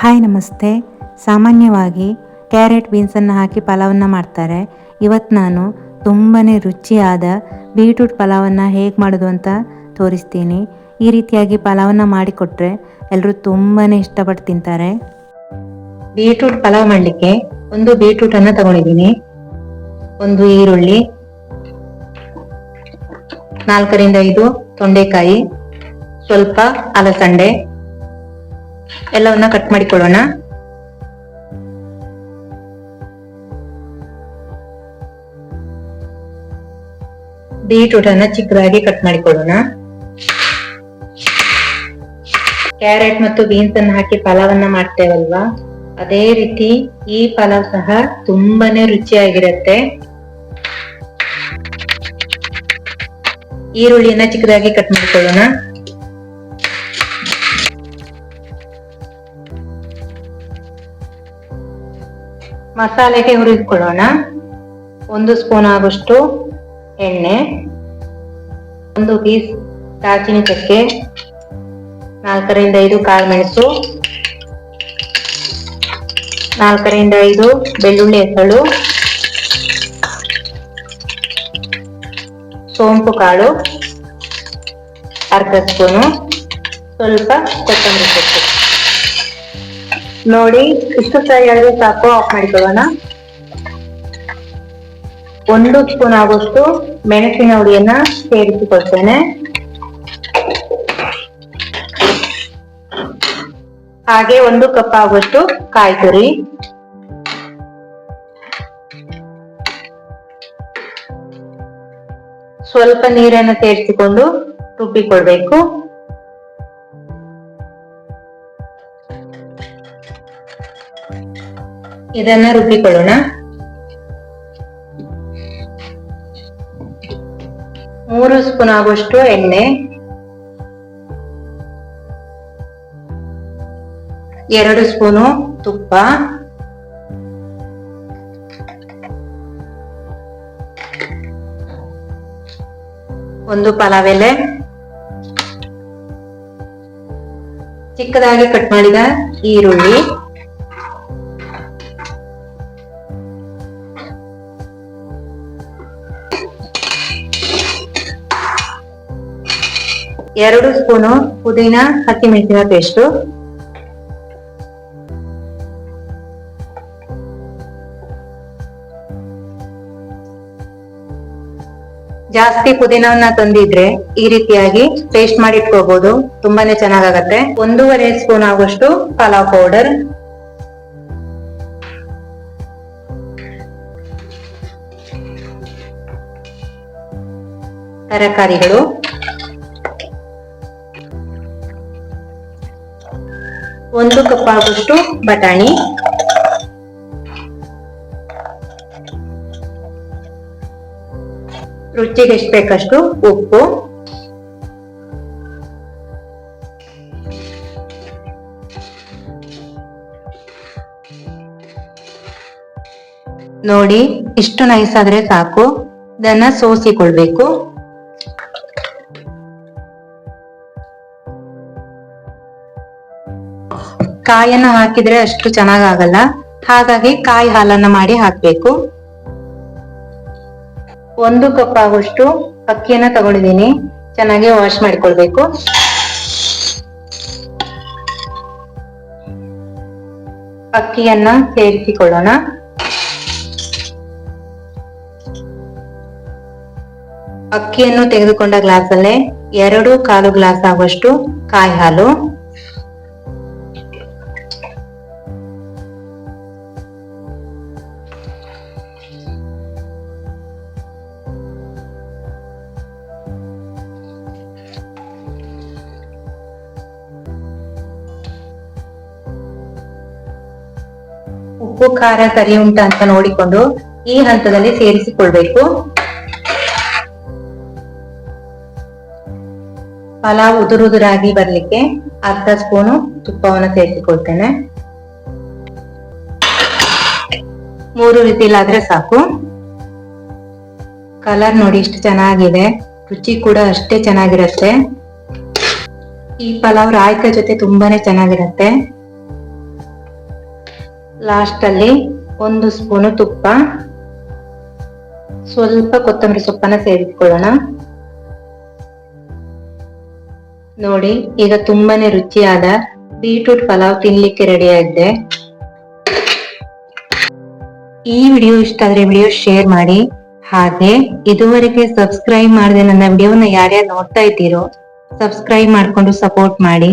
Hi ನಮಸ್ತೆ. ಸಾಮಾನ್ಯವಾಗಿ carrot ಬೀನ್ಸನ್ನು ಹಾಕಿ ಪಲಾವನ್ನು ಮಾಡ್ತಾರೆ. ಇವತ್ತು ನಾನು ತುಂಬಾ ರುಚಿಯಾದ ಬೀಟ್ರೂಟ್ ಪಲಾವನ್ನು ಹೇಗೆ ಮಾಡೋದು ಅಂತ ತೋರಿಸ್ತೀನಿ. ಈ ರೀತಿಯಾಗಿ ಪಲಾವನ್ನು ಮಾಡಿಕೊಟ್ರೆ ಎಲ್ಲರೂ ತುಂಬಾ ಇಷ್ಟಪಟ್ಟು ತಿಂತಾರೆ. ಬೀಟ್ರೂಟ್ ಪಲಾವ್ ಮಾಡಲಿಕ್ಕೆ ಒಂದು ಬೀಟ್ರೂಟನ್ನು ತಗೊಂಡಿದ್ದೀನಿ. ಒಂದು ಈರುಳ್ಳಿ, ನಾಲ್ಕರಿಂದ ಐದು ತೊಂಡೆಕಾಯಿ, ಸ್ವಲ್ಪ ಅಲಸಂಡೆ ಎಲ್ಲವನ್ನ ಕಟ್ ಮಾಡಿಕೊಳ್ಳೋಣ ಬೀಟ್ರೂಟ್ ಅನ್ನ ಚಿಕ್ಕದಾಗಿ ಕಟ್ ಮಾಡಿಕೊಳ್ಳೋಣ ಕ್ಯಾರೆಟ್ ಮತ್ತು ಬೀನ್ಸ್ ಅನ್ನ ಹಾಕಿ ಪಲಾವನ್ನ ಮಾಡ್ತೇವಲ್ವಾ? ಅದೇ ರೀತಿ ಈ ಪಲಾವ್ ಸಹ ತುಂಬಾನೇ ರುಚಿಯಾಗಿರುತ್ತೆ. ಈರುಳ್ಳಿಯನ್ನ ಚಿಕ್ಕದಾಗಿ ಕಟ್ ಮಾಡಿಕೊಳ್ಳೋಣ ಮಸಾಲೆಗೆ ಹುರಿದುಕೊಳ್ಳೋಣ. ಒಂದು ಸ್ಪೂನ್ ಆಗುವಷ್ಟು ಎಣ್ಣೆ, ಒಂದು ಪೀಸ್ ದಾಲ್ಚಿನ ಚಕ್ಕೆ ನಾಲ್ಕರಿಂದ ಐದು ಕಾಳುಮೆಣಸು ನಾಲ್ಕರಿಂದ ಐದು ಬೆಳ್ಳುಳ್ಳಿ ಹೆಸಳು ಸೋಂಪು ಕಾಳು, ಅರ್ಧ ಸ್ಪೂನು, ಸ್ವಲ್ಪ ಕೊತ್ತಂಬರಿ ಸೊಪ್ಪು. ನೋಡಿ, ಇಷ್ಟು ಫ್ರೈ ಆದ್ರೆ ಸಾಕು ಆಫ್ ಮಾಡಿಕೊಳ್ಳೋಣ. ಒಂದು ಸ್ಪೂನ್ ಆಗುವಷ್ಟು ಮೆಣಸಿನ ಹುಡಿಯನ್ನ ಸೇರಿಸಿಕೊಳ್ತೇನೆ ಹಾಗೆ ಒಂದು ಕಪ್ ಆಗುವಷ್ಟು ಕಾಯಿ ತುರಿ. ಸ್ವಲ್ಪ ನೀರನ್ನು ಸೇರಿಸಿಕೊಂಡು ರುಬ್ಬಿಕೊಳ್ಬೇಕು. ಇದನ್ನ ರುಬ್ಬಿಕೊಳ್ಳೋಣ. ಮೂರು ಸ್ಪೂನ್ ಆಗುವಷ್ಟು ಎಣ್ಣೆ. ಎರಡು ಸ್ಪೂನು ತುಪ್ಪ. ಒಂದು ಪಲಾವ್ ಎಲೆ ಚಿಕ್ಕದಾಗಿ ಕಟ್ ಮಾಡಿದ ಈರುಳ್ಳಿ. ಎರಡು ಸ್ಪೂನು ಪುದೀನ ಹಸಿಮೆಣಸಿನ ಪೇಸ್ಟು. ಜಾಸ್ತಿ ಪುದೀನವನ್ನ ತಂದಿದ್ರೆ ಈ ರೀತಿಯಾಗಿ ಪೇಸ್ಟ್ ಮಾಡಿ ಇಟ್ಕೋಬಹುದು ತುಂಬಾನೇ ಚೆನ್ನಾಗತ್ತೆ ಒಂದೂವರೆ ಸ್ಪೂನ್ ಆಗುವಷ್ಟು ಪಲಾವ್ ಪೌಡರ್ ತರಕಾರಿಗಳು. ಒಂದು ಕಪ್ ಆಗುವಷ್ಟು ಬಟಾಣಿ. ರುಚಿಗೆ ಎಷ್ಟು ಬೇಕಷ್ಟು ಉಪ್ಪು. ನೋಡಿ, ಇಷ್ಟು ನೈಸ್ ಆದ್ರೆ ಸಾಕು. ಇದನ್ನ ಸೋಸಿಕೊಳ್ಬೇಕು. ಕಾಯನ್ನ ಹಾಕಿದ್ರೆ ಅಷ್ಟು ಚೆನ್ನಾಗಾಗಲ್ಲ. ಹಾಗಾಗಿ ಕಾಯಿ ಹಾಲನ್ನ ಮಾಡಿ ಹಾಕ್ಬೇಕು. ಒಂದು ಕಪ್ ಆಗುವಷ್ಟು ಅಕ್ಕಿಯನ್ನ ತಗೊಂಡಿದ್ದೀನಿ. ಚೆನ್ನಾಗಿ ವಾಶ್ ಮಾಡ್ಕೊಳ್ಬೇಕು. ಅಕ್ಕಿಯನ್ನ ಸೇರಿಸಿಕೊಳ್ಳೋಣ. ಅಕ್ಕಿಯನ್ನು ತೆಗೆದುಕೊಂಡ ಗ್ಲಾಸಲ್ಲೇ ಎರಡು ಕಾಲು ಗ್ಲಾಸ್ ಆಗುವಷ್ಟು ಕಾಯಿ ಹಾಲು. ಉಪ್ಪು, ಖಾರ ಸರಿ ಉಂಟ ಅಂತ ನೋಡಿಕೊಂಡು ಈ ಹಂತದಲ್ಲಿ ಸೇರಿಸಿಕೊಳ್ಬೇಕು. ಪಲಾವ್ ಉದುರುದುರಾಗಿ ಬರ್ಲಿಕ್ಕೆ ಅರ್ಧ ಸ್ಪೂನು ತುಪ್ಪವನ್ನು ಸೇರಿಸಿಕೊಳ್ತೇನೆ. ಮೂರು ರೀತಿಲಾದ್ರೆ ಸಾಕು. ಕಲರ್ ನೋಡಿ ಇಷ್ಟು ಚೆನ್ನಾಗಿದೆ. ರುಚಿ ಕೂಡ ಅಷ್ಟೇ ಚೆನ್ನಾಗಿರುತ್ತೆ. ಈ ಪಲಾವ್ ರಾಯ್ತ ಜೊತೆ ತುಂಬಾನೇ ಚೆನ್ನಾಗಿರುತ್ತೆ. ಲಾಸ್ಟ್ ಅಲ್ಲಿ ಒಂದು ಸ್ಪೂನು ತುಪ್ಪ, ಸ್ವಲ್ಪ ಕೊತ್ತಂಬರಿ ಸೊಪ್ಪನ್ನ ಸೇರಿಸ್ಕೊಳ್ಳೋಣ ನೋಡಿ, ಈಗ ತುಂಬಾನೇ ರುಚಿಯಾದ ಬೀಟ್ರೂಟ್ ಪಲಾವ್ ತಿನ್ಲಿಕ್ಕೆ ರೆಡಿ ಈ ವಿಡಿಯೋ ಇಷ್ಟ ಆದ್ರೆ ವಿಡಿಯೋ ಶೇರ್ ಮಾಡಿ. ಹಾಗೆ, ಇದುವರೆಗೆ ಸಬ್ಸ್ಕ್ರೈಬ್ ಮಾಡದೆ ನನ್ನ ವಿಡಿಯೋನ ಯಾರ್ಯಾರು ನೋಡ್ತಾ ಇದ್ದೀರೋ, ಸಬ್ಸ್ಕ್ರೈಬ್ ಮಾಡ್ಕೊಂಡು ಸಪೋರ್ಟ್ ಮಾಡಿ.